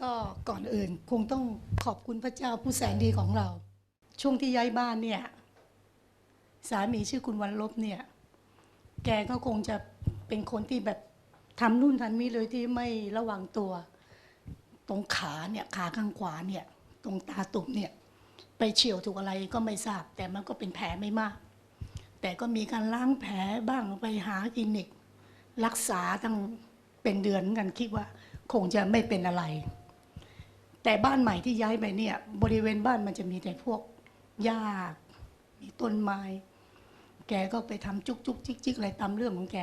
ก็ก่อนอื่นคงต้องขอบคุณพระเจ้าผู้แสนดีของเรา ช่วงที่ย้ายบ้านเนี่ยสามีชื่อคุณวันลบเนี่ย แกก็คงจะเป็นคนที่แบบทำนู่นทำนี่เลยที่ไม่ระวังตัว ตรงขาเนี่ยขาข้างขวาเนี่ย ตรงตาตุ่มเนี่ยไปเฉียวถูกอะไรก็ไม่ทราบ แต่มันก็เป็นแผลไม่มาก แต่ก็มีการล้างแผลบ้างไปหาคลินิก รักษาตั้งเป็นเดือนกันคิดว่า คงจะไม่เป็นอะไร แต่บ้านใหม่ที่ย้ายไปเนี่ย บริเวณบ้านมันจะมีแต่พวกหญ้ามีต้นไม้ แกก็ไปทำจุกจุกจิกจิกอะไรตามเรื่องของแก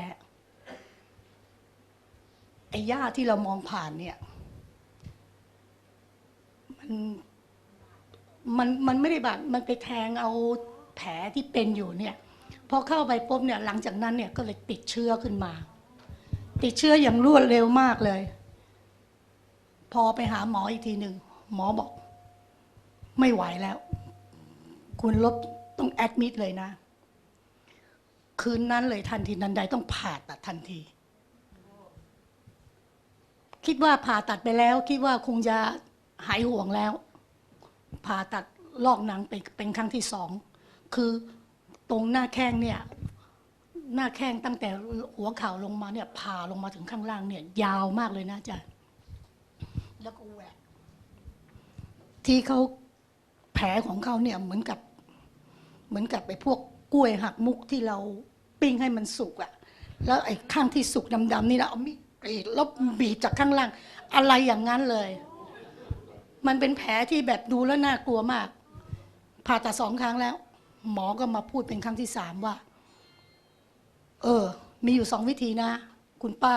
ไอ้หญ้าที่เรามองผ่านเนี่ย มันมันมันไม่ได้บาดมันไปแทงเอาแผลที่เป็นอยู่เนี่ยพอเข้าไปปุ๊บเนี่ยหลังจากนั้นเนี่ยก็เลยติดเชื้อขึ้นมา ติดเชื้ออย่างรวดเร็วมากเลย พอไปหาหมออีกทีหนึ่งหมอบอก ไม่ไหวแล้ว คุณลบต้องแอดมิดเลยนะ คืนนั้นเลยทันทีนันใดต้องผ่าตัดทันที คิดว่าผ่าตัดไปแล้ว คิดว่าคงจะหายห่วงแล้ว ผ่าตัดลอกหนังเป็นเป็นครั้งที่สอง คือตรงหน้าแข้งเนี่ยหน้าแข้งตั้งแต่หัวเข่าลงมาเนี่ยผ่าลงมาถึงข้างล่างเนี่ย ยาวมากเลยนะอาจารย์ แล้วก็แหวกที่เขาแผลของเขาเนี่ยเหมือนกับ เหมือนกับไอ้พวกกล้วยหักมุกที่เราปิ้งให้มันสุกอะแล้วไอ้ข้างที่สุกดำๆนี่นะเอามีดกรีดแล้วบีบจากข้างล่าง อะไรอย่างนั้นเลย มันเป็นแผลที่แบบดูแล้วน่ากลัวมากผ่าตัดสองครั้งแล้ว หมอก็มาพูดเป็นครั้งที่สามว่า เออ มีอยู่สองวิธีนะ คุณป้า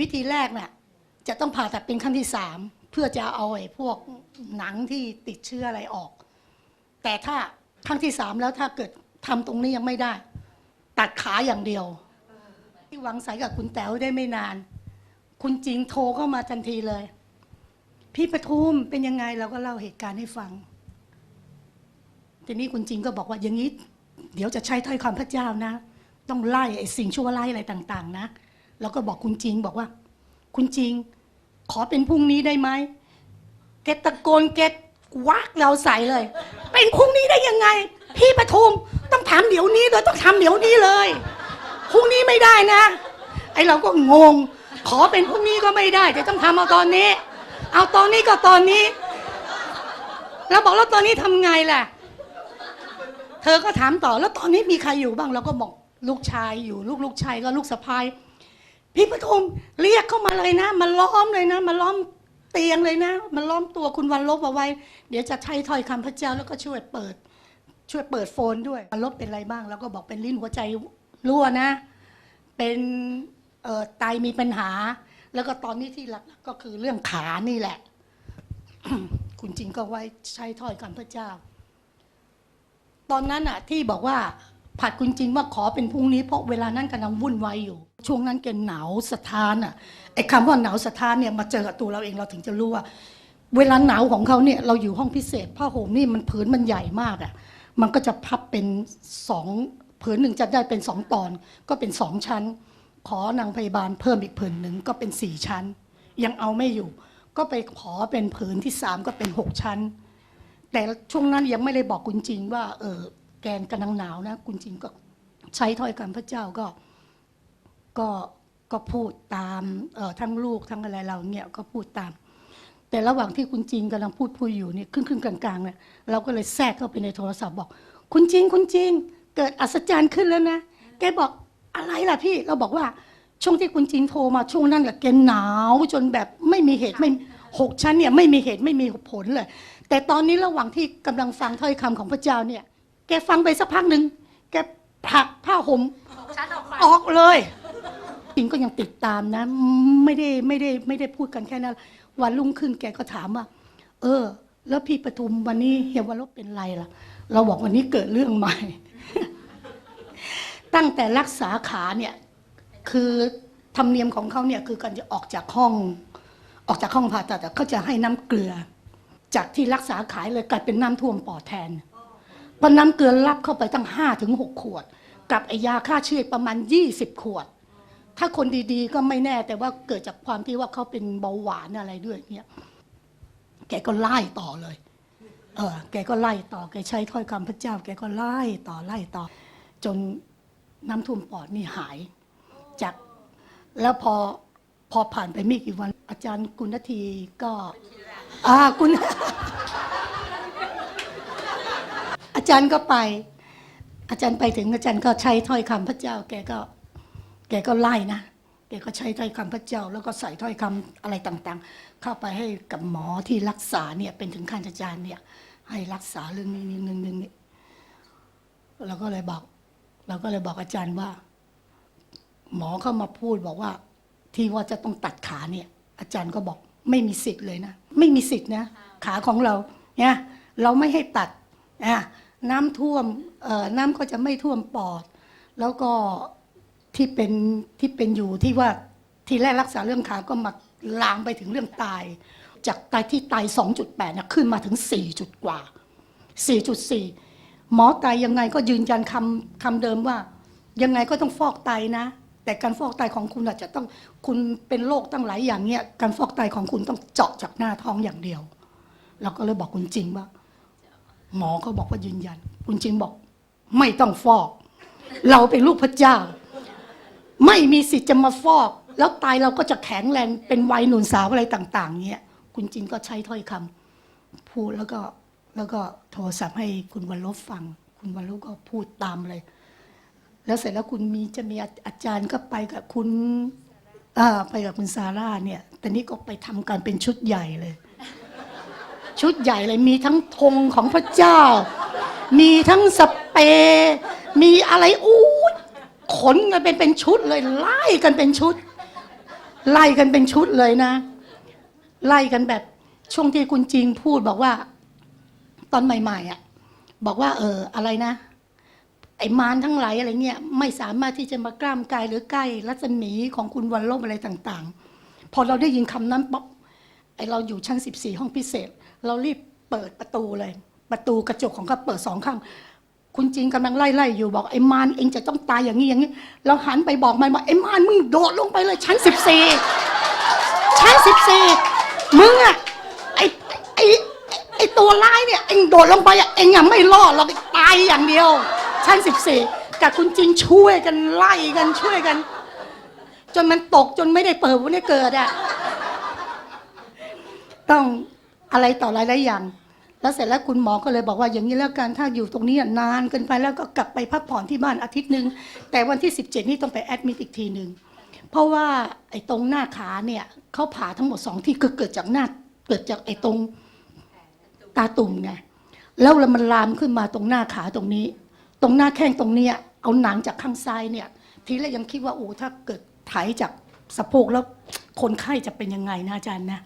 วิธีแรกน่ะ จะต้องผ่าตัดเป็นขั้นที่สามเพื่อจะเอาไอ้พวกหนังที่ติดเชื้ออะไรออก แต่ถ้าครั้งที่สามแล้วถ้าเกิดทำตรงนี้ยังไม่ได้ ตัดขาอย่างเดียว ที่หวังสายกับคุณแต๋วได้ไม่นาน คุณจริงโทรเข้ามาทันทีเลย พี่ปทุมเป็นยังไงเราก็เล่าเหตุการณ์ให้ฟัง ทีนี้คุณจริงก็บอกว่าอย่างนี้ เดี๋ยวจะใช้ถ้อยคำพระเจ้านะ ต้องไล่ไอ้สิ่งชั่วร้ายอะไรต่าง ๆ นะ แล้วก็บอกคุณจริงบอกว่า คุณจริง ขอเป็นพรุ่งนี้ได้ไหมแกตะโกนแกวักเราใส่เลย เป็นพรุ่งนี้ได้ยังไง พี่ปทุมต้องถามเดี๋ยวนี้เลยต้องทำเดี๋ยวนี้เลยพรุ่งนี้ไม่ได้นะ ไอเราก็งง ขอเป็นพรุ่งนี้ก็ไม่ได้จะต้องทำเอาตอนนี้ เอาตอนนี้ก็ตอนนี้แล้วบอกแล้วตอนนี้ทำไงล่ะ เธอก็ถามต่อแล้วตอนนี้มีใครอยู่บ้างเราก็บอกลูกชายอยู่ ลูกลูกชายก็ลูกสะพ้าย พี่ปทุมเรียกเข้ามาเลยนะ มาล้อมเลยนะ มาล้อมเตียงเลยนะ มาล้อมตัวคุณวันลบเอาไว้ เดี๋ยวจะใช้ถ้อยคำพระเจ้าแล้วก็ช่วยเปิด ช่วยเปิดโฟนด้วยวันลบเป็นอะไรบ้าง แล้วก็บอกเป็นลิ้นหัวใจรั่วนะ เป็นไตมีปัญหา แล้วก็ตอนนี้ที่หลักก็คือเรื่องขานี่แหละ คุณจริงก็ไว้ใช้ถ้อยคำพระเจ้า ตอนนั้นอะที่บอกว่า ผัดคุณจริงว่าขอเป็นพรุ่งนี้เพราะเวลานั้นกำลังวุ่นวายอยู่ ช่วงนั้นแกหนาวสะท้านอะไอ้คำว่าหนาวสะท้านเนี่ยมาเจอกับตัวเราเองเราถึงจะรู้ว่า เวลาหนาวของเขาเนี่ยเราอยู่ห้องพิเศษผ้าห่มนี่มันผืนมันใหญ่มากอะมันก็จะพับเป็นสองผืนหนึ่งจะได้เป็นสองตอน ก็เป็นสองชั้น ขอนางพยาบาลเพิ่มอีกผืนหนึ่งก็เป็นสี่ชั้น ยังเอาไม่อยู่ ก็ไปขอเป็นผืนที่สามก็เป็นหกชั้น แต่ช่วงนั้นยังไม่ได้บอกคุณจริงว่าเออ แกนกำลังหนาวนะ คุณจิงก็ใช้ถ้อยคำพระเจ้าก็ก็ก็พูดตามเอ่อทั้งลูกทั้งอะไรเราเนี่ยก็พูดตาม แต่ระหว่างที่คุณจิงกำลังพูดพูดอยู่เนี่ยครึ่งครึ่งกลางๆเนี่ยเราก็เลยแทรกเข้าไปในโทรศัพท์บอก คุณจิงคุณจิงเกิดอัศจรรย์ขึ้นแล้วนะแกบอกอะไรล่ะพี่เราบอกว่าช่วงที่คุณจิงโทรมาช่วงนั้นแหละแกหนาวจนแบบไม่มีเหตุไม่หกชั้นเนี่ยไม่มีเหตุไม่มีผลเลย แต่ตอนนี้ระหว่างที่กำลังฟังถ้อยคำของพระเจ้าเนี่ย แกฟังไปสักพักหนึ่งแกผลักผ้าห่มฉันออกไปออกเลยจริงก็ยังติดตามนะ ไม่ได้ไม่ได้ไม่ได้พูดกันแค่นั้นวันรุ่งขึ้นแกก็ถามว่า เออ แล้วพี่ปทุมวันนี้เฮียวันลบเป็นไรล่ะ เราบอกวันนี้เกิดเรื่องใหม่ ตั้งแต่รักษาขาเนี่ย คือธรรมเนียมของเขาเนี่ยคือการจะออกจากห้อง ออกจากห้องผ่าตัดอะเขาจะให้น้ำเกลือ จากที่รักษาขายเลยกลายเป็นน้ำท่วมปอดแทน เพราะน้ำเกลือรับเข้าไปตั้งห้าถึงหกขวด กับไอยาฆ่าเชื้อประมาณยี่สิบขวด ถ้าคนดีๆก็ไม่แน่แต่ว่าเกิดจากความที่ว่าเขาเป็นเบาหวานอะไรด้วยเนี่ยแกก็ไล่ต่อเลย เออ แกก็ไล่ต่อ แกใช้ถ้อยคำพระเจ้า แกก็ไล่ต่อไล่ต่อ จนน้ำท่วมปอดนี่หาย จาก แล้วพอพอผ่านไปไม่กี่วัน อาจารย์กุณทีก็ อ่ากุณ อาจารย์ก็ไป อาจารย์ไปถึงอาจารย์ก็ใช้ถ้อยคำพระเจ้า แกก็ แกก็ไล่นะแกก็ใช้ถ้อยคำพระเจ้า แล้วก็ใส่ถ้อยคำอะไรต่างๆ เข้าไปให้กับหมอที่รักษาเนี่ยเป็นถึงขั้นอาจารย์เนี่ย ให้รักษาเรื่องนี้นี้นึงนึงนี่เราก็เลยบอกเราก็เลยบอกอาจารย์ว่า หมอเข้ามาพูดบอกว่า ที่ว่าจะต้องตัดขาเนี่ย อาจารย์ก็บอกไม่มีสิทธิ์เลยนะ ไม่มีสิทธิ์นะ ขาของเราเนี่ยเราไม่ให้ตัดอะ น้ำท่วมน้ำก็จะไม่ท่วมปอด แล้วก็ที่เป็นที่เป็นอยู่ที่ว่าที่แรกรักษาเรื่องขาก็มาลามไปถึงเรื่องตาย จากตายที่ตาย 2.8นะขึ้นมาถึง 4 จุดกว่า 4.4 หมอไตยังไงก็ยืนยันคำคำเดิมว่า ยังไงก็ต้องฟอกไตนะ แต่การฟอกไตของคุณอาจจะต้องคุณเป็นโรคตั้งหลายอย่างเนี่ยการฟอกไตของคุณต้องเจาะจากหน้าท้องอย่างเดียว เราก็เลยบอกคุณจริงว่า หมอเขาบอกว่ายืนยัน คุณจิงบอก ไม่ต้องฟอก เราเป็นลูกพระเจ้า ไม่มีสิทธิ์จะมาฟอก แล้วไตเราก็จะแข็งแรงเป็นวัยหนุ่มสาวอะไรต่าง ๆ เนี่ย คุณจริงก็ใช้ถ้อยคำพูดแล้วก็แล้วก็โทรศัพท์ให้คุณวันลบฟัง คุณวันลบก็พูดตามเลย แล้วเสร็จแล้วคุณมีจะมีอาจารย์ก็ไปกับคุณไปกับคุณซาร่าเนี่ย แต่นี่ก็ไปทำการเป็นชุดใหญ่เลย ชุดใหญ่เลยมีทั้งธงของพระเจ้า มีทั้งสเปรย์มีอะไรอู้ยขนกันเป็นเป็นชุดเลย ไล่กันเป็นชุด ไล่กันเป็นชุดเลยนะ ไล่กันแบบช่วงที่คุณจริงพูดบอกว่า ตอนใหม่ๆอะบอกว่า เอออะไรนะ ไอ้มารทั้งหลายอะไรเนี่ยไม่สามารถที่จะมากล้ามกายหรือใกล้รัศมีของคุณวันลบอะไรต่าง ๆ พอเราได้ยินคำนั้นป๊อป เราอยู่ชั้น 14 ห้องพิเศษ เรารีบเปิดประตูเลย ประตูกระจกของเขาเปิดสองข้าง คุณจริงกำลังไล่ไล่อยู่บอกไอ้มารเองจะต้องตายอย่างนี้อย่างนี้ เราหันไปบอกมันว่าไอ้มารมึงโดดลงไปเลยชั้น 14 ชั้น 14 มึงอะไอ้ไอ้ไอ้ตัวร้ายเนี่ยเองโดดลงไปอะเองยังไม่รอดเราตายอย่างเดียว ชั้น 14 กับคุณจริงช่วยกันไล่กันช่วยกัน จนมันตกจนไม่ได้เปิดวันนี้เกิดอะ ต้องอะไรต่ออะไรหลายอย่าง แล้วเสร็จแล้วคุณหมอก็เลยบอกว่าอย่างนี้แล้วกันถ้าอยู่ตรงนี้นานเกินไปแล้วก็กลับไปพักผ่อนที่บ้านอาทิตย์หนึ่งแต่วันที่ 17 นี่ต้องไปแอดมิดอีกทีหนึ่งเพราะว่าไอ้ตรงหน้าขาเนี่ยเขาผ่าทั้งหมดสองที่คือเกิดจากหน้าเกิดจากไอ้ตรงตาตุ่มไงแล้วมันลามขึ้นมาตรงหน้าขาตรงนี้ ตรงหน้าแข้งตรงเนี้ยเอาหนังจากข้างซ้ายเนี่ย ทีแรกยังคิดว่าโอ้ถ้าเกิดไถจากสะโพกแล้วคนไข้จะเป็นยังไงนะอาจารย์นะ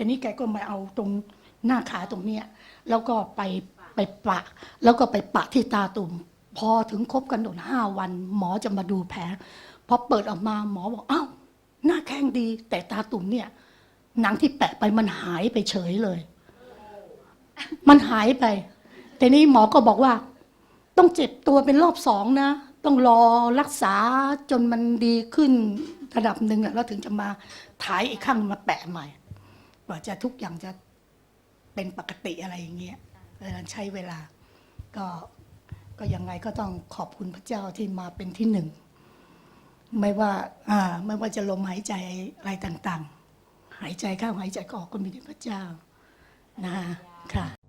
แต่นี่แกก็มาเอาตรงหน้าขาตรงเนี้ยแล้วก็ไปไปปะ แล้วก็ไปปะที่ตาตุ่มพอถึงครบกันโดนห้าวัน หมอจะมาดูแผลพอเปิดออกมาหมอบอกอ้าวหน้าแข้งดี แต่ตาตุ่มเนี่ยหนังที่แปะไปมันหายไปเฉยเลย มันหายไปแต่นี่หมอก็บอกว่า ต้องเจ็บตัวเป็นรอบสองนะ ต้องรอรักษาจนมันดีขึ้นระดับหนึ่งแล้วถึงจะมาถ่ายอีกข้างมาแปะใหม่ ว่าจะทุกอย่างจะเป็นปกติอะไรอย่างเงี้ยเออใช้เวลา ก็ก็ยังไงก็ต้องขอบคุณพระเจ้าที่มาเป็นที่หนึ่ง ไม่ว่าอ่าไม่ว่าจะลมหายใจอะไรต่างๆ หายใจเข้าหายใจก็ออกก็มีแต่พระเจ้านะค่ะ